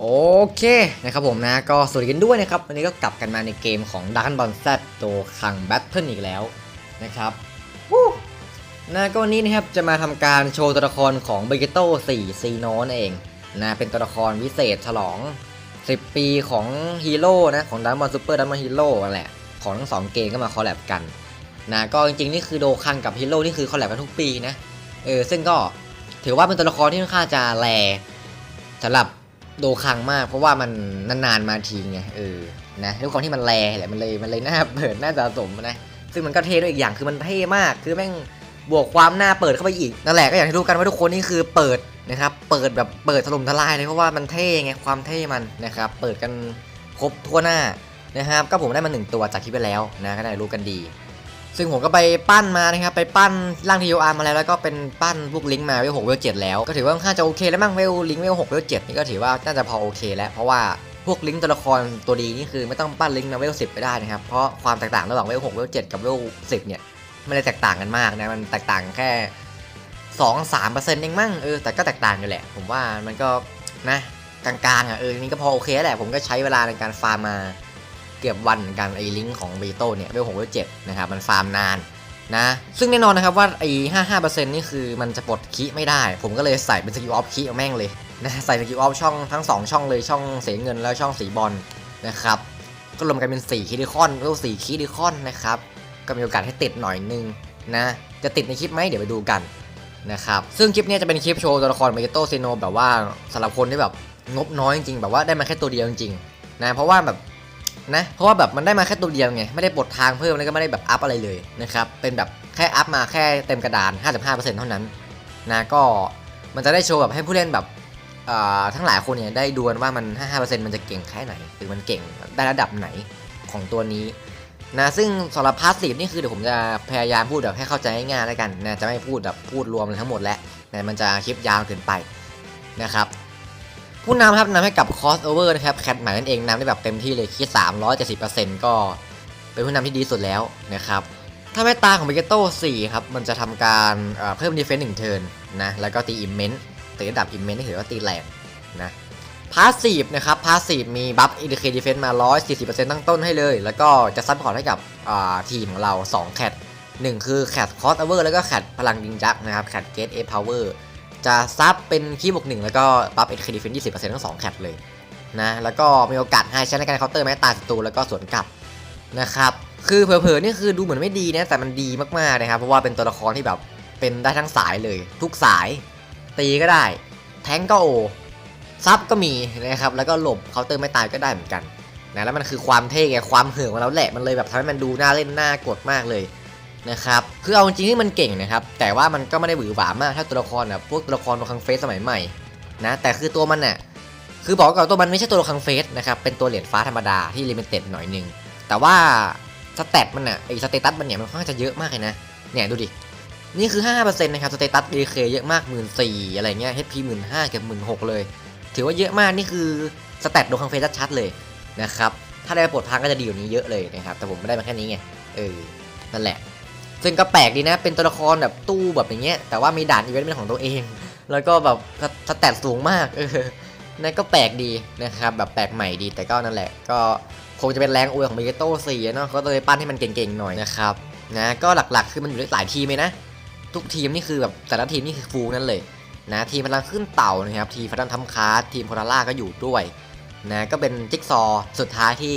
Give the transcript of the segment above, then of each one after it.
โอเคนะครับผมนะก็สวัสดีกันด้วยนะครับ วันนี้ก็กลับกันมาในเกมของ d a r k บอลแซดโตคังแบทเทิลอีกแล้วนะครับวู้นะก็วันนี้นะครับจะมาทำการโชว์ตัวละครของเบเกโต้4ซีโนนเองนะเป็นตัวละครวิเศษฉลอง 10 ปีของฮีโร่นะของดัมบอลซูเปอร์ดัมบอลฮีโร่นั่นแหละ ของทั้งสองเกมก็มาคอลแลบกันนะก็จริงๆ นี่คือโดคังกับฮีโร่นี่คือคอลแลบกันทุกปีนะเออซึ่งก็ถือว่าเป็นตัวละครที่ค่อนข้างจะแรสำหรับ โดคังมาก เพราะว่ามันนานๆมาทีไงเออนะด้วยความที่มันแรแหละมันเลยมันเลยน่าเปิดน่าสะสมนะซึ่งมันก็เท่ด้วยอีกอย่างคือมันเท่มากคือแม่งบวกความน่าเปิดเข้าไปอีกนั่นแหละก็อย่างที่รู้กันว่าทุกคนนี่คือเปิดนะครับเปิดแบบเปิดถล่มทลายเลยเพราะว่ามันเท่ไงความเท่มันนะครับเปิดกันครบทั่วหน้านะครับก็ผมได้มาหนึ่งตัวจากที่ไปแล้วนะก็ได้รู้กันดี ซึ่งผมก็ไปปั้นมานะครับไปปั้นร่างทีโออาร์มาแล้วแล้วก็เป็นปั้นพวกลิงก์มาเวลหกเวลเจ็ดแล้วก็ถือว่าค่อนข้างจะโอเคแล้วมั้งเวลลิงก์เวลหกเวลเจ็ดนี่ก็ถือว่าน่าจะพอโอเค แล้วเพราะว่าพวกลิงก์ตัวละครตัวดีนี่คือไม่ต้องปั้นลิงก์มาเวลสิบไปได้นะครับเพราะความแตกต่างระหว่างเวลหกเวลเจ็ดกับเวลสิบเนี่ยไม่ได้แตกต่างกันมากนะมันแตกต่างแค่สองสามเปอร์เซ็นต์เองมั้งเออแต่ก็แตกต่างอยู่แหละ ผมว่ามันก็นะกลางๆอะเออนี่ก็พอโอเคแล้วแหละผมก็ใช้เวลาในการฟาร์มมา เกือบวันเหมือนกันไอ้ลิงก์ของเบโต้เนี่ยเวลหกเวลเจ็ดนะครับมันฟาร์มนานนะซึ่งแน่นอนนะครับว่าไอ้ห้าห้าเปอร์เซ็นต์นี่คือมันจะปลดคีย์ไม่ได้ ผมก็เลยใส่เป็นสกิลออฟคีย์เอาแม่งเลยนะใส่สกิลออฟช่องทั้ง2ช่องเลยช่องเสียเงินแล้วช่องสีบอลนะครับก็รวมกันเป็น4คิดิคอนเวลสี่คิดิคอนนะครับก็มีโอกาสให้ติดหน่อยนึงนะจะติดในคลิปไหมเดี๋ยวไปดูกันนะครับซึ่งคลิปนี้จะเป็นคลิปโชว์ตัวละครเมกโตเซโนแบบว่าสำหรับคนที่แบบงบน้อยจริงๆแบบว่าได้มาแค่ตัวเดียวจริงๆนะเพราะว่าแบบ นะ เพราะว่าแบบมันได้มาแค่ตัวเดียวไง ไม่ได้ปลดทางเพิ่มแล้วก็ไม่ได้แบบอัพอะไรเลยนะครับ เป็นแบบแค่อัพมาแค่เต็มกระดาน 55%เท่านั้นนะก็มันจะได้โชว์แบบให้ผู้เล่นแบบทั้งหลายคนเนี่ยได้ดูกันว่ามัน 55%มันจะเก่งแค่ไหน หรือมันเก่งได้ระดับไหนของตัวนี้นะซึ่งสำหรับพาสซีฟนี่คือเดี๋ยวผมจะพยายามพูดแบบให้เข้าใจง่ายๆแล้วกันนะจะไม่พูดแบบพูดรวมเลยทั้งหมดแล้วนะมันจะคลิปยาวเกินไปนะครับ ผู้นำครับนำให้กับ crossover นะครับแคทใหม่นั่นเองนำได้แบบเต็มที่เลยคิด 370%ก็เป็นผู้นำที่ดีสุดแล้วนะครับถ้าแม่ตาของเบเกโต้4ครับมันจะทำการเพิ่มดีเฟนซ์หนึ่งเทิร์นนะแล้วก็ตีอิมเมนต์ตีระดับอิมเมนต์ถือว่าตีแรงนะพาสซีฟนะครับพาสซีฟมีบัฟอินดิเคดีเฟนซ์มา 140%ตั้งต้นให้เลย แล้วก็จะซัพพอร์ตให้กับทีมของเรา 2 แคทหนึ่งคือแคทคอสโอเวอร์แล้วก็แคทพลังยิงยักษ์นะครับแคทเกตเอฟพาวเวอร์ จะซับเป็นคีบวกหนึ่งแล้วก็บัฟเอ็ดคดีเฟนยี่สิบเปอร์เซ็นต์ทั้งสองแคปเลยนะแล้วก็มีโอกาสให้ใช้ในการเคาน์เตอร์แม้ตายศัตรูแล้วก็สวนกลับนะครับคือเผลอๆนี่คือดูเหมือนไม่ดีนะแต่มันดีมากๆนะครับเพราะว่าเป็นตัวละครที่แบบเป็นได้ทั้งสายเลย ทุกสาย ตีก็ได้ แทงก็โอซับก็มีนะครับแล้วก็หลบเคาน์เตอร์ไม่ตายก็ได้เหมือนกันนะแล้วมันคือความเท่ไงความเหื่อของเราแหละมันเลยแบบทำให้มันดูน่าเล่นน่ากดมากเลย นะครับคือเอาจริงที่มันเก่งนะครับแต่ว่ามันก็ไม่ได้หวือหวามากถ้าตัวละครแบบพวกตัวละครตัวคังเฟสสมัยใหม่นะแต่คือตัวมันน่ะคือบอกก่อนตัวมันไม่ใช่ตัวละครเฟสนะครับเป็นตัวเหรียญฟ้าธรรมดาที่ลิมิเต็ดหน่อยนึงแต่ว่าสเตตมันน่ะไอสเตตัสมันเนี่ยมันค่อนข้างจะเยอะมากเลยนะเนี่ยดูดินี่คือ 5%นะครับสเตตัส DK เยอะมาก1 4ื่นสี่อะไรเงี้ย HP 1 5ื่นห้าเกือบหมื่นหกเลย ถือว่าเยอะมากนี่คือสเตตโดคังเฟสชัดๆเลยนะครับถ้าได้ปลดพังก็จะดีกว่นี้เยอะเลยนะครับแต่ผมไม่ได้มาแค่นี้ไงเออนั่นแหละ ซึ่งก็แปลกดีนะเป็นตัวละครแบบตู้แบบอย่างเงี้ยแต่ว่ามีด่านอีเวนต์เป็นของตัวเอง แล้วก็แบบสแตทสูงมากเออนั่นก็แปลกดีนะครับแบบแปลกใหม่ดีแต่ก็นั่นแหละ ก็คงจะเป็นแรงอวยของเบเกโต้สี่เนาะเขาเลยปั้นให้มันเก่งๆหน่อยนะครับนะก็หลักๆคือมันอยู่ในหลายทีมเลยนะ ทุกทีมนี่คือแบบแต่ละทีมนี่คือฟูนั่นเลยนะทีมพลังขึ้นเต่านะครับทีมพลังทำคาร์ทีมโคนาร่าก็อยู่ด้วยนะก็เป็นจิ๊กซอสุดท้ายที่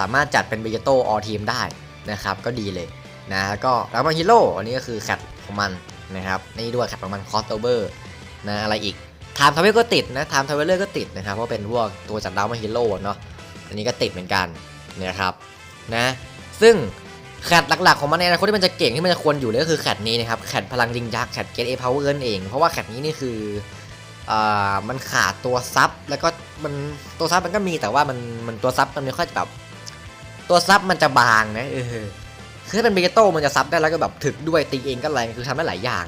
สามารถจัดเป็นเบเกโต้ออทีมได้นะครับก็ดีเลย นะแล้วก็แล้วมาฮีโร่อันนี้ก็คือแคทของมันนะครับนี่ด้วยแคทของมันคอสโตเบอร์นะอะไรอีกไทม์ทาวเวลก็ติดนะไทม์ทาวเวลเลอร์ก็ติดนะครับเพราะเป็นพวกตัวจากดาวมาฮีโร่เนาะอันนี้ก็ติดเหมือนกันนะครับนะซึ่งแคทหลักๆของมันในอนาคตที่มันจะเก่งที่มันจะควรอยู่เลยก็คือแคทนี้นะครับแคทพลังยิงยักษ์แคทเกตเอพาวเวอร์นั่นเอง เพราะว่าแคทนี้นี่คืออ่ามันขาดตัวซับแล้วก็มันตัวซับมันก็มีแต่ว่ามันมันตัวซับมันไม่ค่อยแบบตัวซับมันจะบางนะเออ คือถ้าเป็นเบเกโต้มันจะซับได้แล้วก็แบบถึกด้วยตีเองก็แรงคือทำได้หลายอย่าง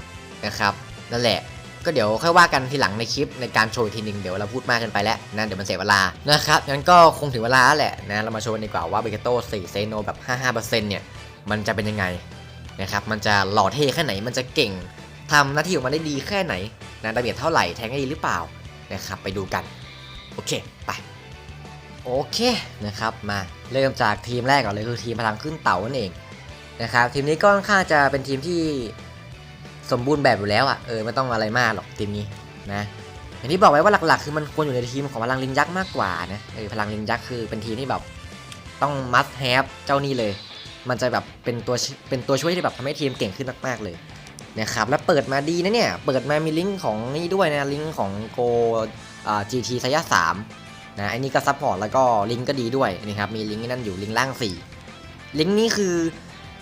นะครับนั่นแหละก็เดี๋ยวค่อยว่ากันทีหลังในคลิปในการโชว์ทีหนึ่งเดี๋ยวเราพูดมากเกินไปแล้วนะเดี๋ยวมันเสียเวลานะครับงั้นก็คงถึงเวลาแหละนะเรามาโชว์ดีกว่าว่าเบเกโต้4เซโนแบบ55%เนี่ยมันจะเป็นยังไงนะครับมันจะหล่อเท่แค่ไหนมันจะเก่งทำหน้าที่ของมันได้ดีแค่ไหนนะดาเมจเท่าไหร่แทงได้ดีหรือเปล่านะครับไปดูกันโอเคไปโอเคนะครับมาเริ่มจากทีมแรกก่อนเลยคือทีมพลังขึ้นเต่านั่นเอง นะครับทีมนี้ก็ค่อนข้างจะเป็นทีมที่สมบูรณ์แบบอยู่แล้วอะ่ะเออไม่ต้องอะไรมากหรอกทีมนี้นะอย่างที่บอกไว้ว่าหลักๆ คือมันควรอยู่ในทีมของพลังลิงยักษ์มากกว่านะเออพลังลิงยักษ์คือเป็นทีมที่แบบต้อง must have เจ้านี่เลย มันจะแบบเป็นตัวเป็นตัวช่วยที่แบบทำให้ทีมเก่งขึ้นมากๆเลยนะครับแล้วเปิดมาดีนะเนี่ยเปิดมามีลิงก์ของนี่ด้วยนะลิงก์ของโกอ่า GT สยะสามนะอันนี้ก็ซัพพอร์ตแล้วก็ลิงก์ก็ดีด้วยนะครับมีลิงก์นั่นอยู่ลิงก์ล่าง 4 ลิงก์นี้คือ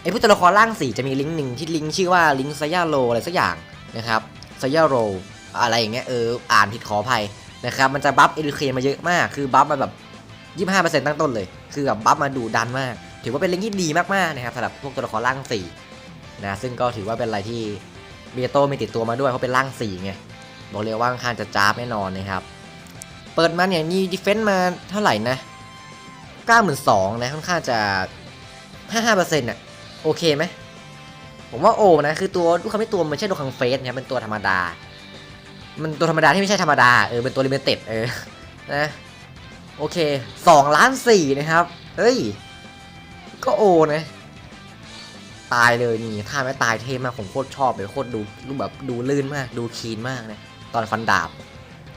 ไอ้ผู้ตัวละครล่าง4จะมีลิงก์หนึ่งที่ลิงก์ชื่อว่าลิงก์ซายาโรอะไรสักอย่างนะครับซายาโรอะไรอย่างเงี้ยเอออ่านผิดขออภัยนะครับมันจะบัฟเอ k เคมาเยอะมาก คือบัฟมาแบบ25%ตั้งต้นเลย คือแบบบัฟมาดูดันมาก ถือว่าเป็นลิงก์ที่ดีมากๆนะครับสำหรับพวกตัวละครล่าง4นะซึ่งก็ถือว่าเป็นอะไรที่เบียโตมีติดตัวมาด้วยเพราะเป็นล่าง4ไงบอกเลยว่าค่อนข้างจะจ้าบแน่นอนนะครับเปิดมาเนี่ยมีดีเฟนต์มาเท่าไหร่นะ92,000นะค่อนข้างจะ 55%น่ะ โอเคไหมผมว่าโอนะคือตัวลูกค้าไม่ตัวมันไม่ใช่ตัวคังเฟสนะครับเป็นตัวธรรมดา มันตัวธรรมดาที่ไม่ใช่ธรรมดาเออเป็นตัวลิมิเต็ดเออนะโอเค2ล้าน4นะครับเฮ้ย ก็โอนะ ตายเลยนี่ถ้าไม่ตายเท่มากผมโคตรชอบเลยโคตรดูรูปแบบดูลื่นมาก ดูคีนมากนะตอนฟันดาบ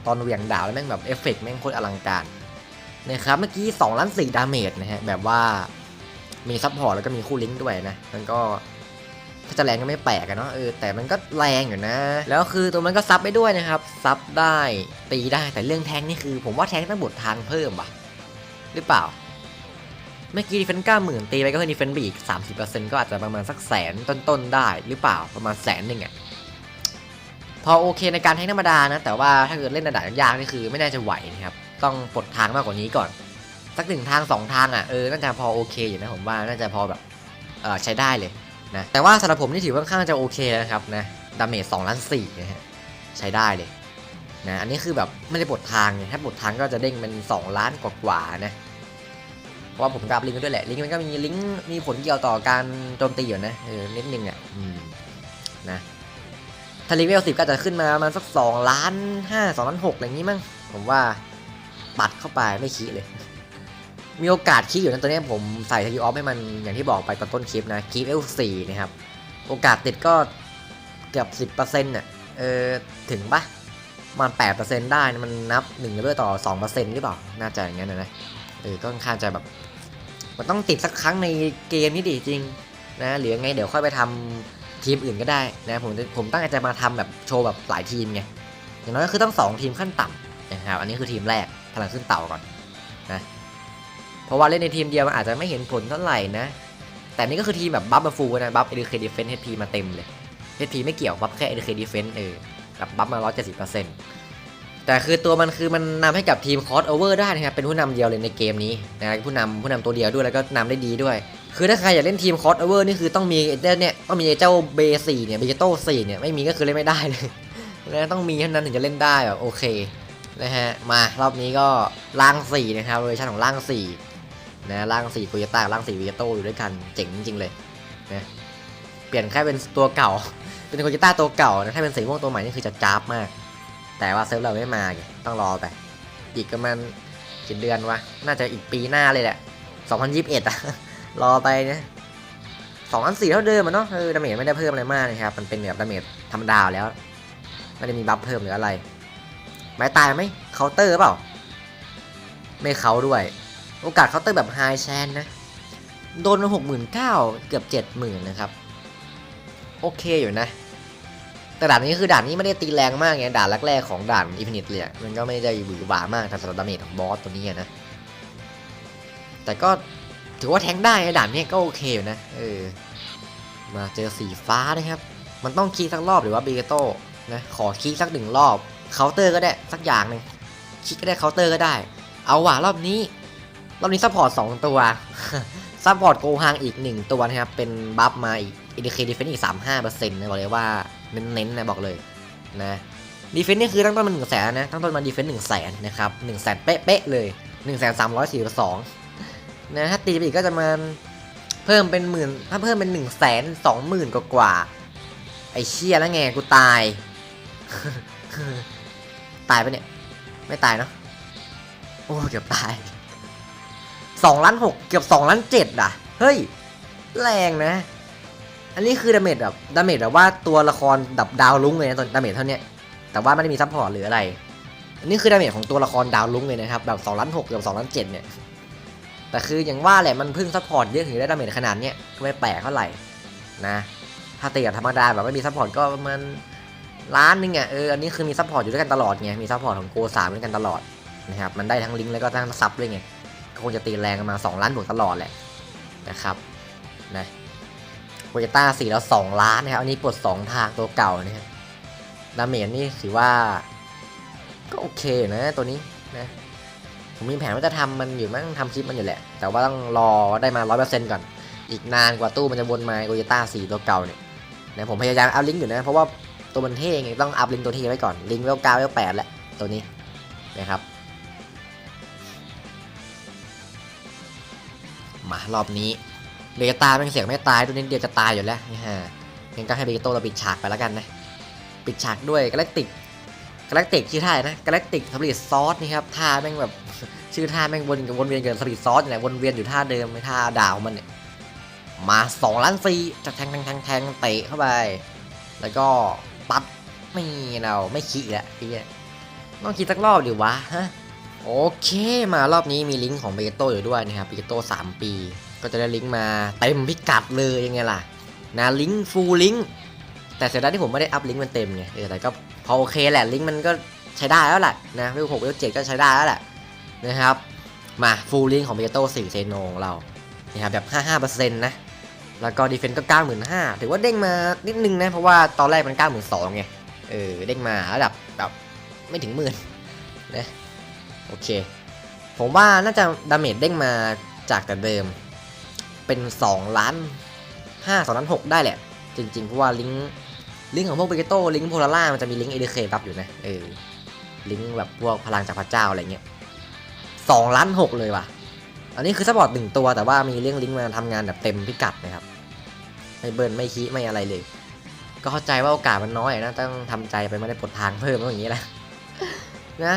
ตอนเหวี่ยงดาวแล้วแม่งแบบเอฟเฟกต์แม่งโคตรอลังการนะครับเมื่อกี้2ล้าน4ดาเมจนะฮะแบบว่า มีซัพพอร์ตแล้วก็มีคู่ลิงก์ด้วยนะ มันก็ถ้าจะแรงก็ไม่แปลกอะเนาะเออแต่มันก็แรงอยู่นะ แล้วคือตัวมันก็ซับไปด้วยนะครับ ซับได้ตีได้แต่เรื่องแทงนี่คือ ผมว่าแทงต้องบททางเพิ่มว่ะหรือเปล่า เมื่อกี้ดีเฟนเก้าหมื่นตีไปก็คือดีเฟนต์ไปอีก30%ก็อาจจะประมาณสักแสนต้นๆได้หรือเปล่าประมาณแสนหนึ่งอะพอโอเคในการแทงธรรมดานะ แต่ว่าถ้าเกิดเล่นระดับยากนี่คือไม่น่าจะไหวนะครับต้องปลดทางมากกว่านี้ก่อน สักหนึ่งทางสองทางอะเออน่าจะพอโอเคอยู่นะผมว่าน่าจะพอแบบเออใช้ได้เลยนะแต่ว่าสำหรับผมนี่ถือว่าค่อนข้างจะโอเคนะครับนะดาเมจสองล้านสี่นะฮะใช้ได้เลยนะอันนี้คือแบบไม่ได้ปลดทางไงถ้าปลดทางก็จะเด้งเป็น 2 ล้านกว่าๆนะเพราะว่าผมกับลิงก์ด้วยแหละลิงก์มันก็มีลิงก์มีผลเกี่ยวต่อการโจมตีอยู่นะเออนิดนึงอะอืมนะถ้าเลเวลสิบก็จะขึ้นมาประมาณสักสองล้านห้าสองล้านหกอะไรอย่างนี้มั้งผมว่าปัดเข้าไปไม่คิดเลย มีโอกาสคิดอยู่นะตัวนี้ผมใส่ทายูออฟให้มันอย่างที่บอกไปตอนต้นคลิปนะคีฟเอลสี่นะครับ โอกาสติดก็เกือบสิบเปอร์เซ็นต์น่ะเออถึงปะประมันแปดเปอร์เซ็นต์ได้นะมันนับหนึ่งเลเวลต่อสองเปอร์เซ็นต์หรือเปล่า น่าจะอย่างนั้นนะเออก็ค่อนข้างจะแบบ มันต้องติดสักครั้งในเกมนี้ดิจริงนะหรือยังไงเดี๋ยวค่อยไปทำทีมอื่นก็ได้นะผมผมตั้งใจมาทำแบบโชว์แบบหลายทีมไงอย่างน้อยก็คือต้อง2ทีมขั้นต่ำนะครับอันนี้คือทีมแรกพลังขึ้นเต่าก่อนนะ เพราะว่าเล่นในทีมเดียวมันอาจจะไม่เห็นผลเท่าไหร่นะ แต่นี่ก็คือทีมแบบบัฟมาฟูลนะบัฟเอ k เคดีเฟน c ์ HP มาเต็มเลย HP ไม่เกี่ยวบัฟแค่เอ k เคดีเฟน c ์เออแบบบัฟมา170%แต่คือตัวมันคือมันนำให้กับทีมคอร์สโอเวอร์ได้นะครับเป็นผู้นำเดียวเลยในเกมนี้นะผู้นำผู้นำตัวเดียวด้วยแล้วก็นำได้ดีด้วย คือถ้าใครอยากเล่นทีมคอร์สโอเวอร์นี่คือต้องมีเจ้าเนี่ยต้องมีเจ้าเบสี่เนี่ยเบเจโต้สี่เนี่ยไม่มีก็คือเล่นไม่ได้เลยนะต้องมีเท่านั้นถึงจะเล่นได้แบบโอเคนะฮะมารอบนี้ก็ล่างสี่นะครับเวอร์ชันของล่างสี่ นะล่างสี่โตโยต้าล่างสี่เบเจโต้อยู่ด้วยกันเจ๋งจริงๆเลยนะเปลี่ยนแค่เป็นตัวเก่า เป็นโตโยต้าตัวเก่านะถ้าเป็นสีม่วงตัวใหม่นี่คือจะจ้าบมาก แต่ว่าเซิร์ฟเราไม่มาต้องรอไปอีกประมาณกี่เดือนวะน่าจะอีกปีหน้าเลยแหละ 2021อะรอไปเนะสองอันสี่เท่าเดิมมันเนาะเออดาเมจไม่ได้เพิ่มอะไรมากนะครับ มันเป็นแบบดาเมจธรรมดาแล้ว ไม่ได้มีบัฟเพิ่มหรืออะไร ไม้ตายไหมเคาน์เตอร์เปล่า ไม่เขาด้วย โอกาสเคาน์เตอร์แบบไฮแชนนะ โดนมาหกหมื่นเก้าเกือบเจ็ดหมื่นนะครับ โอเคอยู่นะ แต่ด่านนี้คือด่านนี้ไม่ได้ตีแรงมากไง ด่านแรกๆของด่านอินฟินิตเลยมันก็ไม่ได้หวือหวามากแต่สำหรับดาเมจของบอสตัวนี้นะ แต่ก็ถือว่าแทงได้ไอ้ด่านนี้ก็โอเคอยู่นะ เออ มาเจอสีฟ้านะครับ มันต้องคีย์สักรอบหรือว่าเบเกโต้นะ ขอคีย์สักหนึ่งรอบเคาน์เตอร์ก็ได้สักอย่างหนึ่งคีย์ก็ได้เคาน์เตอร์ก็ได้ เอาว่ะรอบนี้ รอบนี้ซัพพอร์ตสองตัวซัพพอร์ตโกฮังอีกหนึ่งตัวนะครับ เป็นบัฟมาอีกอินดิเคดีเฟนอีกสามห้าเปอร์เซ็นต์นะบอกเลยว่าเน้นๆนะบอกเลยนะดีเฟนนี่คือตั้งต้นมาหนึ่งแสนนะตั้งต้นมาดีเฟนหนึ่งแสนนะครับหนึ่งแสนเป๊ะๆเลยหนึ่งแสนสามร้อยสี่สิบสองนะถ้าตีไปอีกก็จะมาเพิ่มเป็นหมื่นถ้าเพิ่มเป็นหนึ่งแสนสองหมื่นกว่าๆไอเชี่ยแล้วไงกูตาย ตายปะเนี่ย ไม่ตายเนาะโอ้เกือบตาย สองล้านหกเกือบสองล้านเจ็ดอะ เฮ้ย แรงนะ อันนี้คือดาเมจแบบดาเมจแบบว่าตัวละครดับดาวลุ้งเลยนะตอนดาเมจเท่านี้แต่ว่าไม่ได้มีซัพพอร์ตหรืออะไร อันนี้คือดาเมจของตัวละครดาวลุ้งเลยนะครับแบบ2ล้านหกเกือบ2ล้านเจ็ดเนี่ย แต่คืออย่างว่าแหละมันเพิ่งซัพพอร์ตเยอะถึงได้ดาเมจขนาดเนี้ยก็ไม่แปลกเท่าไหร่นะถ้าตีกับธรรมดาแบบไม่มีซัพพอร์ตก็มันล้านนึงอะเอออันนี้คือมีซัพพอร์ตอยู่ด้วยกันตลอดไงมีซัพพอร์ตของโกสามด้วยกันตลอดนะครับมันได้ทั้งลิงก์แล้วก็ทั้งซับด้วยไง คงจะตีแรงกันมา 2 ล้านบวกตลอดแหละนะครับนะโปรเจต้าสี่แล้ว 2 ล้านนะครับ อันนี้ปลด2ทางตัวเก่านะครับดาเมจนี่ถือว่า ก็โอเคนะตัวนี้นะผมมีแผนว่าจะทำมันอยู่มั้งทำคลิปมันอยู่แหละ แต่ว่าต้องรอได้มา 100%ก่อน อีกนานกว่าตู้มันจะวนมาโกโยต้าสี่ตัวเก่าเนี่ยนะผมพยายามอัพลิงก์อยู่นะ เพราะว่าตัวมันเท่ไงต้องอัพลิงก์ตัวที่ไว้ก่อน ลิงก์เวลเก้าเวลแปดแล้วตัวนี้นะครับ มารอบนี้เบกต้าเป็นเสียงไม่ตายตัวนี้เดียวจะตายอยู่แล้วนี่ฮะงั้นก็ให้เบกโตเราปิดฉากไปแล้วกันนะปิดฉากด้วยกาแล็กติกกาแล็กติกชื่อท่านะกาแล็กติกสปริตซอสนี่ครับท่าแม่งแบบชื่อท่าแม่งวนวนเวียนเกินสปริตซอสนี่แหละวนเวียนอยู่ท่าเดิมไม่ท่าดาวมันเนี่ยมา2ล้านสี่จะแทงแทงแทงแทงเตะเข้าไป แล้วก็ปัดไม่เราไม่ขี้อีกแล้วพี่ต้องคิดสักรอบดิวะฮะ โอเค มารอบนี้มีลิงก์ของเบโตอยู่ด้วยนะครับเบโต3 ปี ก็จะได้ลิงก์มาเต็มพิกัดเลยยังไงล่ะนะลิงก์ฟูลลิงก์แต่เสียดายที่ผมไม่ได้อัพลิงก์มันเต็มไงเออแต่ก็พอโอเคแหละลิงก์มันก็ใช้ได้แล้วแหละนะเวลหกเวลเจ็ดก็ใช้ได้แล้วแหละนะครับมาฟูลลิงก์ของเบโต4เซโนของเรานะครับแบบ 55%นะแล้วก็ดีเฟนต์ก็ 95,000ถือว่าเด้งมานิดนึงนะ เพราะว่าตอนแรกมัน 92,000ไง เออ เด้งมาระดับแบบไม่ถึงหมื่นนะ โอเค ผมว่าน่าจะดาเมจเด้งมาจากแต่เดิม เป็น2ล้าน5 2ล้าน6ได้แหละ จริงๆ เพราะว่าลิงก์ลิงก์ของพวกเบเกโต้ลิงก์โพลาร่ามันจะมีลิงก์เอเดเครับอยู่นะเออลิงก์แบบพวกพลังจากพระเจ้าอะไรเงี้ย2ล้าน6เลยว่ะ อันนี้คือซัพพอร์ตหนึ่งตัวแต่ว่ามีเรื่องลิงก์มาทำงานแบบเต็มพิกัดนะครับ ไม่เบิร์นไม่คีไม่อะไรเลย ก็เข้าใจว่าโอกาสมันน้อยนะต้องทำใจไปไม่ได้ปลดทางเพิ่มอย่างนี้แหละนะ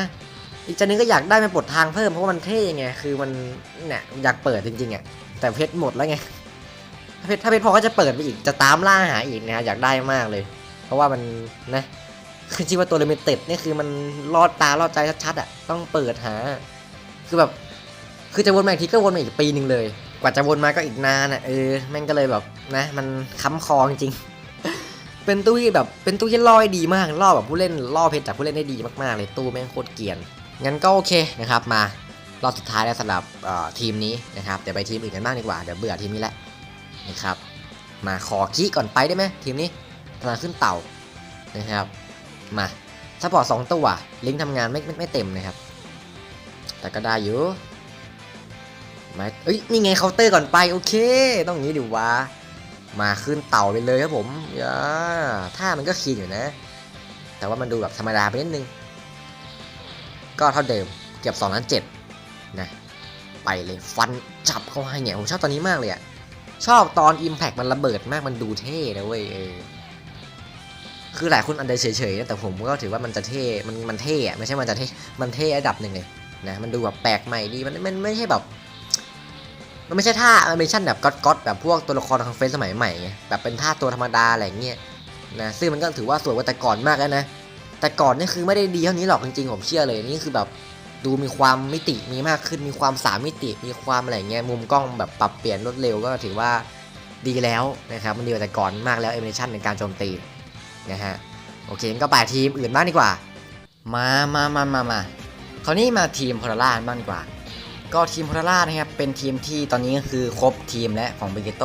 อีกจานนึงก็อยากได้มาปลดทางเพิ่มเพราะมันเท่ไงคือมันเนี่ยอยากเปิดจริงๆอะแต่เพชรหมดแล้วไงถ้าเพชรถ้าเพชรพอก็จะเปิดไปอีกจะตามล่าหาอีกนะอยากได้มากเลย เพราะว่ามันนะคือที่ว่าตัวลิมิเต็ดนี่คือมันรอดตารอดใจชัดๆอะต้องเปิดหา คือแบบคือจะวนมาอีกทีก็วนมาอีกปีหนึ่งเลย กว่าจะวนมาก็อีกนานอะเออแม่งก็เลยแบบนะ มันค้ำคอจริงเป็นตู้ที่แบบเป็นตู้ที่ล่อได้ดีมากล่อแบบผู้เล่นล่อเพชรจากผู้เล่นได้ดีมากๆเลยตู้แม่งโคตรเกียน งั้นก็โอเคนะครับมารอบสุดท้ายแล้วสำหรับทีมนี้นะครับเดี๋ยวไปทีมอื่นกันบ้างดีกว่าเดี๋ยวเบื่อทีมนี้แหละนะครับ มาขอขี้ก่อนไปได้ไหมทีมนี้พลังขึ้นเต่านะครับ มาซัพพอร์ตสองตัวลิงก์ทำงานไม่ไม่ไม่เต็มนะครับ แต่ก็ได้อยู่มาเอ้ยนี่ไงเคาน์เตอร์ก่อนไปโอเค ต้องงี้ดิวะมาขึ้นเต่าไปเลยครับผมอย่าท่ามันก็คีนอยู่นะ แต่ว่ามันดูแบบธรรมดาไปนิดนึง ก็เท่าเดิมเกือบ2ล้านเจ็ดนะไปเลยฟันจับเข้าให้เนี่ยผมชอบตอนนี้มากเลยอะชอบตอน Impact มันระเบิดมากมันดูเท่นะเว้ยเออคือหลายคนอันใดเฉยๆนะแต่ผมก็ถือว่ามันจะเท่ มันมันเท่อะไม่ใช่มันจะเท่ มันเท่ระดับหนึ่งเลยนะมันดูแบบแปลกใหม่ดีมันมันไม่ใช่แบบ มันไม่ใช่ท่าแอนิเมชั่นแบบก๊อตก๊อตแบบพวกตัวละครทางเฟซสมัยใหม่แบบเป็นท่าตัวธรรมดาอะไรเงี้ยนะซึ่งมันก็ถือว่าสวยกว่าแต่ก่อนมากแล้วนะ แต่ก่อนนี่คือไม่ได้ดีเท่านี้หรอกจริงๆผมเชื่อเลยนี่คือแบบดูมีความมิติมีมากขึ้นมีความสามมิติมีความอะไรเงี้ยมุมกล้องแบบปรับเปลี่ยนรวดเร็วก็ถือว่าดีแล้วนะครับมันดีกว่าแต่ก่อนมากแล้วแอเมชั่นในการโจมตีนะฮะโอเคก็ไปทีมอื่นบ้างดีกว่า มามามามามาคราวนี้มาทีมพลาร่าบ้างดีกว่า ก็ทีมพลาร่านะครับเป็นทีมที่ตอนนี้ก็คือครบทีมและของเบเกโต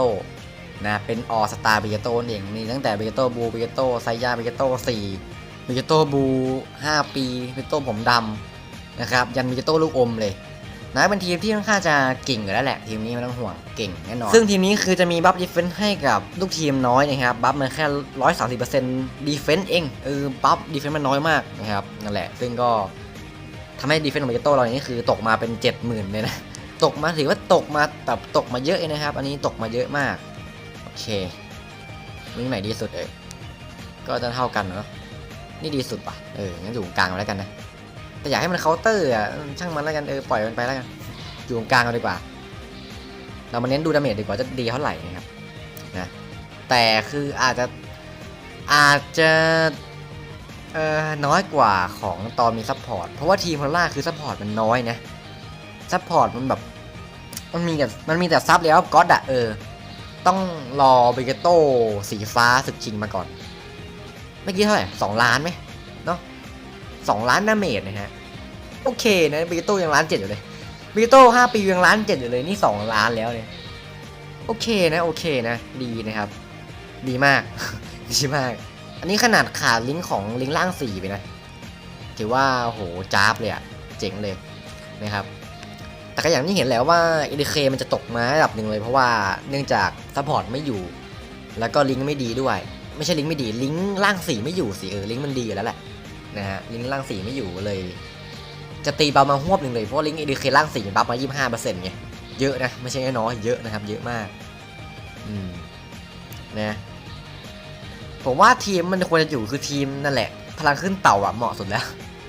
นะเป็นออสตาร์เบเกโตเองมีตั้งแต่เบเกโตบูเบเกโตไซยาเบเกโตสี่ เบเกโต้บู 5 ปีเบเกโต้ผมดำนะครับยันเบเกโต้ลูกอมเลยนะเป็นทีมที่ค่อนข้างจะเก่งอยู่แล้วแหละ ทีมนี้ไม่ต้องห่วงเก่งแน่นอน ซึ่งทีมนี้คือจะมีบัฟดิเฟนซ์ให้กับลูกทีมน้อยนะครับบัฟมันแค่130%ดีเฟนซ์เองเออบัฟดีเฟนซ์มันน้อยมากนะครับนั่นแหละ ซึ่งก็ทำให้ดีเฟนต์ของเบโต้เรานี่คือตกมาเป็น70,000เลยนะ ตกมาถือว่าตกมาแบบตกมาเยอะเลยนะครับ อันนี้ตกมาเยอะมาก โอเคลิงไหนดีสุดเอ่ยก็จะเท่ากันเนาะ นี่ดีสุดป่ะ เออ งั้นอยู่กลางแล้วกันนะ แต่อยากให้มันเคาน์เตอร์อะ ช่างมันแล้วกัน เออ ปล่อยมันไปแล้วกัน อยู่กลางเอาดีกว่า เรามาเน้นดูดาเมจดีกว่าจะดีเท่าไหร่นะครับ นะ แต่คืออาจจะ อาจจะ เอ่อ น้อยกว่าของตอนมีซัพพอร์ต เพราะว่าทีมพอลล่าคือซัพพอร์ตมันน้อยนะ ซัพพอร์ตมันแบบ มันมีแต่ มันมีแต่ซับแล้วก็อดอะเออ ต้องรอเบเกโต้สีฟ้าศึกชิงมาก่อน เมื่อกี้เท่าไหร่สองล้านไหมเนาะสองล้านนาเมดนะฮะ โอเคนะบเกโต้ยังล้านเจ็ดอยู่เลยบเกโต้ห้าปียังล้านเจ็ดอยู่เลยนี่สองล้านแล้วเนี่ยโอเคนะโอเคนะดีนะครับ ดีมาก ดีมาก อันนี้ขนาดขาดลิงก์ของลิงก์ล่างสี่ไปนะถือว่าโหจ้าบเลยอะเจ๋งเลยนะครับแต่ก็อย่างที่เห็นแล้วว่า ADK มันจะตกมาระดับหนึ่งเลยเพราะว่าเนื่องจากซัพพอร์ตไม่อยู่ แล้วก็ลิงก์ไม่ดีด้วย ไม่ใช่ลิงก์ไม่ดีลิงก์ล่างสีไม่อยู่สิเออลิงก์มันดีอยู่แล้วแหละนะฮะลิงก์ล่างสีไม่อยู่เลย จะตีเบามาหวบหนึ่งเลยเพราะลิงก์ ADK ล่างสีมันบัฟมา25%ไงเยอะนะไม่ใช่น้อยเยอะนะครับ เยอะมากอืมนะผมว่าทีมมันควรจะอยู่คือทีมนั่นแหละ พลังขึ้นเต่าอะเหมาะสุดแล้ว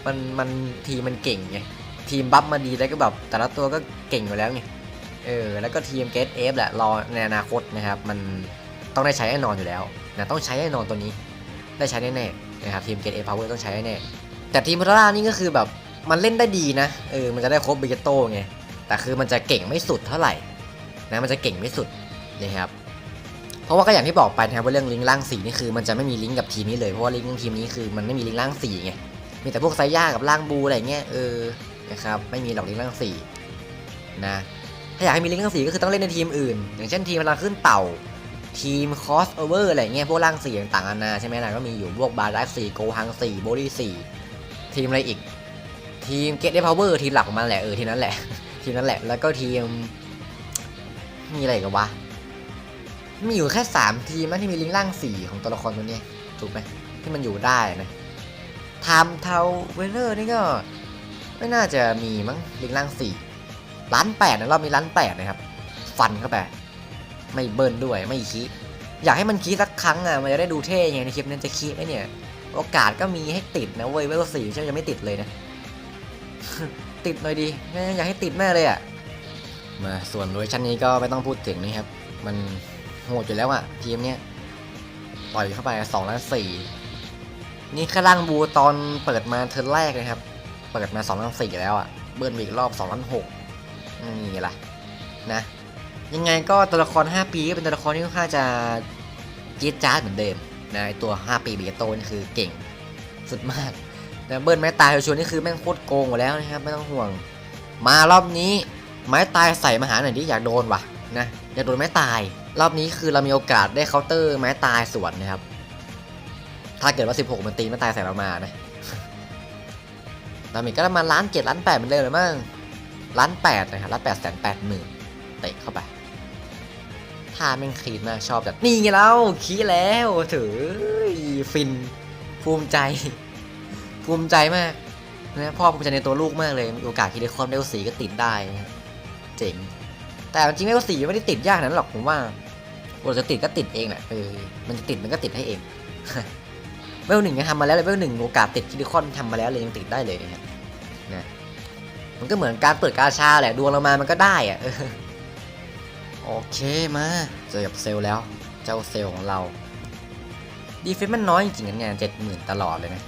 มันมันทีมมันเก่งไงทีมบัฟมาดีแล้วก็แบบแต่ละตัวก็เก่งอยู่แล้วไงเออแล้วก็ทีมเกตเอฟแหละรอในอนาคตนะครับมัน ต้องได้ใช้แน่นอนอยู่แล้วนะต้องใช้แน่นอนตัวนี้ ได้ใช้แน่ๆนะครับทีมเกตเอพาวเวอร์ต้องใช้แน่แต่ทีมพัทรานี่ก็คือแบบมันเล่นได้ดีนะเออมันจะได้ครบเบเกโต้ไงแต่คือมันจะเก่งไม่สุดเท่าไหร่นะมันจะเก่งไม่สุดนะครับเพราะว่าก็อย่างที่บอกไปนะครับว่าเรื่องลิงก์ล่างสีนี่คือมันจะไม่มีลิงก์กับทีมนี้เลยเพราะว่าลิงก์ทีมนี้คือมันไม่มีลิงก์ล่างสีไงมีแต่พวกไซย่ากับล่างบูอะไรเงี้ยเออนะครับไม่มีหรอกลิงก์ล่างสีนะถ้าอยากให้มีลิงก์ล่างสีก็คือต้องเล่นในทีมอื่น อย่างเช่นทีมพลังขึ้นเต่า ทีมคอสโอเวอร์อะไรเงี้ยพวกล่างสีต่างๆนานาใช่ไหมล่ะก็มีอยู่พวกบาร์ดักสี่โกฮังสี่โบลี่สี่ทีมอะไรอีก ทีมเกตเดพาวเวอร์ทีมหลักของมันแหละเออทีนั้นแหละ ทีนั้นแหละแล้วก็ทีม มีอะไรกันวะมีอยู่แค่สามทีมนะที่มีลิงก์ล่างสี่ของตัวละครตัวนี้ถูกไหมที่มันอยู่ได้นะไทม์เทาเวเลอร์นี่ก็ไม่น่าจะมีมั้งลิงก์ล่างสี่ล้านแปดนะรอบนี้ล้านแปดนะครับ ฟันเข้าไป ไม่เบิร์นด้วยไม่คีอยากให้มันคีสักครั้งอะมันจะได้ดูเท่ไงในคลิปนั้นจะคีไหมเนี่ย โอกาสก็มีให้ติดนะเว้ยเวลสี่ใช่ไหมยังไม่ติดเลยนะ ติดหน่อยดีอยากให้ติดแม่เลยอะมาส่วนเวอร์ชันนี้ก็ไม่ต้องพูดถึงนะครับ มันโหดอยู่แล้วอะทีมเนี้ยปล่อยเข้าไปสองล้านสี่นี่แค่ล่างบูตอนเปิดมาเทิร์นแรกนะครับ เปิดมาสองล้านสี่แล้วอะเบิร์นอีกรอบสองล้านหกนี่แหละนะ ยังไงก็ตัวละคร 5 ปีก็เป็นตัวละครที่ค่อนข้างจะจี๊ดจ๊าดเหมือนเดิมนะไอตัว 5 ปีเบยโตนี่คือเก่งสุดมากนะเบิร์นไม้ตายชวนนี่คือแม่งโคตรโกงหมดแล้วนะครับไม่ต้องห่วง มารอบนี้ไม้ตายใส่มาหาหน่อยดิอยากโดนวะนะอยากโดนไม้ตาย รอบนี้คือเรามีโอกาสได้เคาน์เตอร์ไม้ตายสวนนะครับ ถ้าเกิดว่า 16 มันตีไม้ตายใส่เรามานะเรามีก็ประมาณล้านเจ็ดล้านแปดเหมือนเดิมเลยมั้งล้านแปดนะครับล้านแปดแสนแปดหมื่นเตะเข้าไป ท่าแม่งคลีนมากชอบจัดนี่ไงเราขี้แล้วถือฟินภูมิใจ ภูมิใจมากนะพ่อภูมิใจในตัวลูกมากเลยมีโอกาสที่ได้คอมเดลสีก็ติดได้เจ๋งแต่จริงๆเดลสีไม่ได้ติดยากนั้นหรอกผมว่าโอ้จะติดก็ติดเองแหละเออมันจะติดมันก็ติดให้เองเวลหนึ่งทำมาแล้วเลยเวลหนึ่งโอกาสติดคิดิคอนทำมาแล้วเลยยังติดได้เลยนะมันก็เหมือนการเปิดกาชาแหละดวงเรามามันก็ได้อะ โอเคมาเจอกับเซลแล้ว เจ้าเซลของเราดีเฟนมันน้อยจริงๆนะเนี่ยเจ็ดหมื่นตลอดเลยนะ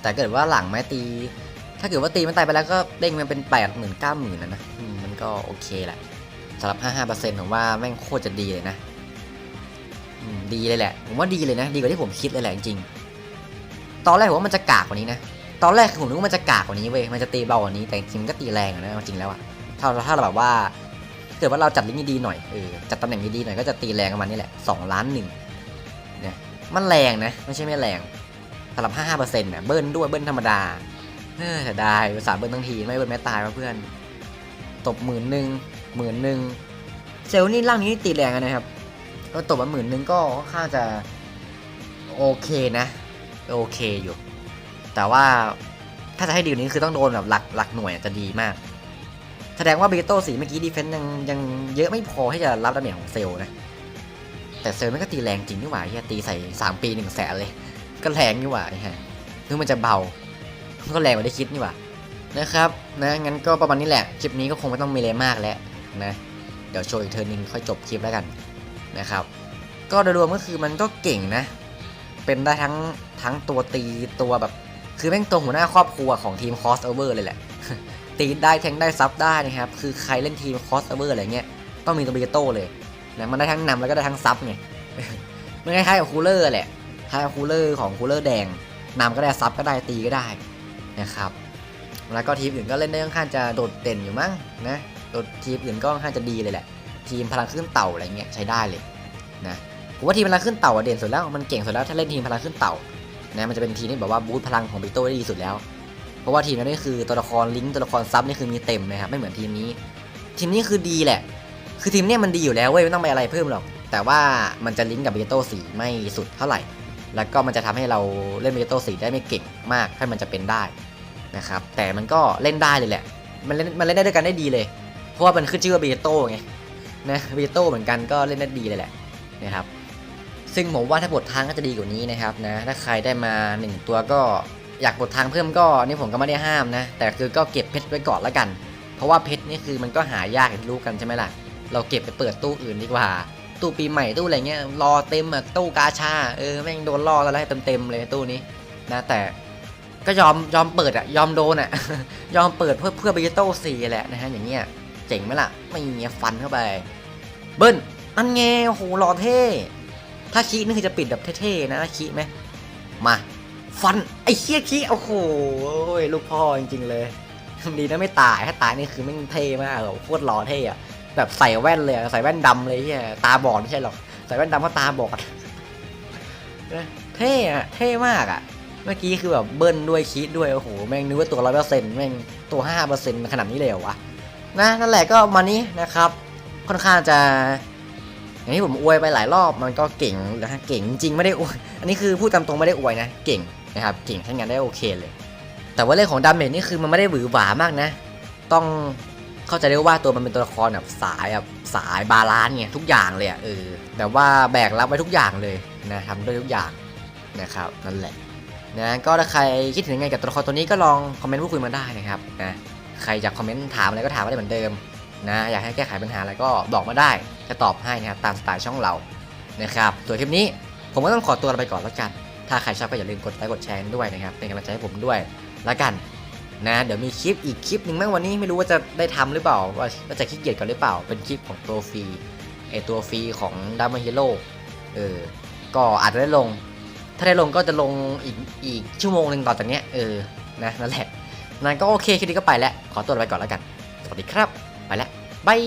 แต่เกิดว่าหลังไม้ตี ถ้าเกิดว่าตีมันตายไปแล้วก็เด้งมันเป็นแปดหมื่นเก้าหมื่นนะนะมันก็โอเคแหละสำหรับห้าห้าเปอร์เซ็นต์ผมว่าแม่งโคตรจะดีเลยนะดีเลยแหละ ผมว่าดีเลยนะ ดีกว่าที่ผมคิดเลยแหละจริงตอนแรกผมว่ามันจะกากกว่านี้นะ ตอนแรกผมนึกว่ามันจะกากกว่านี้เว้ย มันจะตีเบากว่านี้ แต่จริงมันก็ตีแรงนะจริงแล้วอะถ้าถ้าเราแบบว่า เกิดว่าเราจัดลิงก์ดีหน่อยเออจัดตำแหน่งดีหน่อยก็จะตีแรงประมาณนี้แหละสองล้านหนึ่งเนี่ยมันแรงนะไม่ใช่ไม่แรงสำหรับ5%เนี่ยเบิ้ลด้วยเบิ้ลธรรมดาเออแต่ได้ภาษาเบิ้ลทั้งทีไม่เบิ้ลแม้ตายวะเพื่อนตบหมื่นหนึ่งหมื่นหนึ่งเซลนี่ร่างนี้ตีแรงนะครับก็ตบมาหมื่นหนึ่งก็ค่อนข้างจะโอเคนะโอเคอยู่ แต่ว่าถ้าจะให้ดีนี้คือต้องโดนแบบหลักหลักหน่วยจะดีมาก แสดงว่าเบโต้สีเมื่อกี้ดีเฟนต์ยังยังเยอะไม่พอที่จะรับดาเมจของเซลล์นะ แต่เซลมันก็ตีแรงจริงนี่หว่าที่ตีใส่ 3 ปี1แสนเลย ก็แรงนี่หว่าฮะนึกมันจะเบาก็แรงกว่าที่คิดนี่หว่านะครับนะงั้นก็ประมาณนี้แหละคลิปนี้ก็คงไม่ต้องมีอะไรมากแล้วนะเดี๋ยวโชว์อีกเทอร์นึงค่อยจบคลิปแล้วกันนะครับก็โดยรวมก็คือมันก็เก่งนะ เป็นได้ทั้งทั้งตัวตีตัวแบบ คือแม่งตัวหัวหน้าครอบครัวของทีมคอสโอเวอร์เลยแหละ ตีได้แทงได้ซับได้นะครับ คือใครเล่นทีมคอสเวอร์อะไรเงี้ย ต้องมีตัวเบโต้เลยนะมันได้ทั้งนำแล้วก็ได้ทั้งซับไงมันคล้ายๆกับคูลเลอร์แหละคล้ายกับคูลเลอร์ของคูลเลอร์แดงนำก็ได้ซับก็ได้ตีก็ได้นะครับ แล้วก็ทีมอื่นก็เล่นได้ค่อนข้างจะโดดเด่นอยู่มั้งนะโดดทีมอื่นก็ค่อนข้างจะดีเลยแหละ ทีมพลังขึ้นเต่าอะไรเงี้ยใช้ได้เลยนะผมว่าทีมพลังขึ้นเต่าเด่นสุดแล้วมันเก่งสุดแล้วถ้าเล่นทีมพลังขึ้นเต่านะมันจะเป็นทีมที่แบบว่าบูตพลังของบิโต้ได้ดีสุดแล้ว เพราะว่าทีมนั้นนี่คือตัวละครลิงก์ตัวละครซับนี่คือมีเต็มนะครับไม่เหมือนทีมนี้ ทีมนี้คือดีแหละ คือทีมนี้มันดีอยู่แล้วเว้ยไม่ต้องไปอะไรเพิ่มหรอก แต่ว่ามันจะลิงก์กับเบโต้สีไม่สุดเท่าไหร่ แล้วก็มันจะทำให้เราเล่นเบโต้สีได้ไม่เก่งมากให้มันจะเป็นได้นะครับแต่มันก็เล่นได้เลยแหละ มันเล่นมันเล่นได้ด้วยกันได้ดีเลย เพราะว่ามันขึ้นชื่อว่าเบโต้ไงนะเบโต้เหมือนกันก็เล่นได้ดีเลยแหละนะครับซึ่งผมว่าถ้าบททางก็จะดีกว่านี้นะครับนะถ้าใครได้มา 1 ตัวก็ อยากบททางเพิ่มก็นี่ผมก็ไม่ได้ห้ามนะ แต่คือก็เก็บเพชรไว้ก่อนละกัน เพราะว่าเพชรนี่คือมันก็หายากอย่างรู้กันใช่ไหมล่ะ เราเก็บไปเปิดตู้อื่นดีกว่า ตู้ปีใหม่ตู้อะไรเงี้ยรอเต็มอะตู้กาชาเออแม่งโดนล่อแล้วเต็มเต็มๆเลยตู้นี้นะแต่ก็ยอมยอมเปิดอะยอมโดนอะยอมเปิดเพื่อเพื่อเบโต้สี่แหละนะฮะอย่างเงี้ยเจ๋งไหมล่ะไม่เงี้ยฟันเข้าไป เบิ้ลอันไงโอ้โหหล่อเท่ถ้าคีนี่คือจะปิดแบบเท่ๆนะถ้าคีไหมมา ฟันไอ้เคี้ยคี้โอ้โหลูกพ่อจริงๆเลยดีนะไม่ตายถ้าตายนี่คือไม่งเท่มากโคตรหล่อเท่อะแบบใส่แว่นเลยใส่แว่นดำเลยเฮียตาบอดไม่ใช่หรอกใส่แว่นดำเพราะตาบอดเท่อะเท่มากอะเมื่อกี้คือแบบเบิ้ลด้วยคีดด้วยโอ้โหแม่งนึกว่าตัวร้อยเปอร์เซ็นต์แม่งตัวห้าเปอร์เซ็นต์ขนาดนี้เลยเหรอวะนะนั่นแหละก็มานี้นะครับ ค่อนข้างจะอย่างที่ผมอวยไปหลายรอบมันก็เก่งนะเก่งจริงไม่ได้อวยอันนี้คือพูดตามตรงไม่ได้อวยนะ เก่ง นะครับเก่งใช้งานได้โอเคเลย แต่ว่าเรื่องของดาเมจนี่คือมันไม่ได้หวือหวามากนะ ต้องเข้าใจได้ว่าตัวมันเป็นตัวละครแบบสายแบบสายบาลานซ์ไงทุกอย่างเลยอะเออแต่ว่าแบกรับไว้ทุกอย่างเลยนะทำด้วยทุกอย่างนะครับนั่นแหละนะก็ถ้าใครคิดถึงยังไงกับตัวละครตัวนี้ก็ลองคอมเมนต์พูดคุยมาได้นะครับนะใครอยากคอมเมนต์ถามอะไรก็ถามมาได้เหมือนเดิมนะอยากให้แก้ไขปัญหาอะไรก็บอกมาได้จะตอบให้นะครับตามสไตล์ช่องเรานะครับส่วนคลิปนี้ผมก็ต้องขอตัวไปก่อนแล้วกัน ถ้าใครชอบก็อย่าลืมกดไลค์กดแชร์ด้วยนะครับ เป็นกำลังใจให้ผมด้วยแล้วกันนะ เดี๋ยวมีคลิปอีกคลิปหนึ่งมั้งวันนี้ไม่รู้ว่าจะได้ทำหรือเปล่า ว่าจะขี้เกียจกันหรือเปล่า เป็นคลิปของตัวฟรีไอตัวฟรีของดัมเบิลฮีโร่เออ ก็อาจจะได้ลง ถ้าได้ลงก็จะลงอีกอีกชั่วโมงหนึ่งต่อจากนี้เออ นะนั่นแหละนั้นก็โอเคคลิปนี้ก็ไปแล้ว ขอตัวไปก่อนแล้วกัน สวัสดีครับ ไปแล้วบาย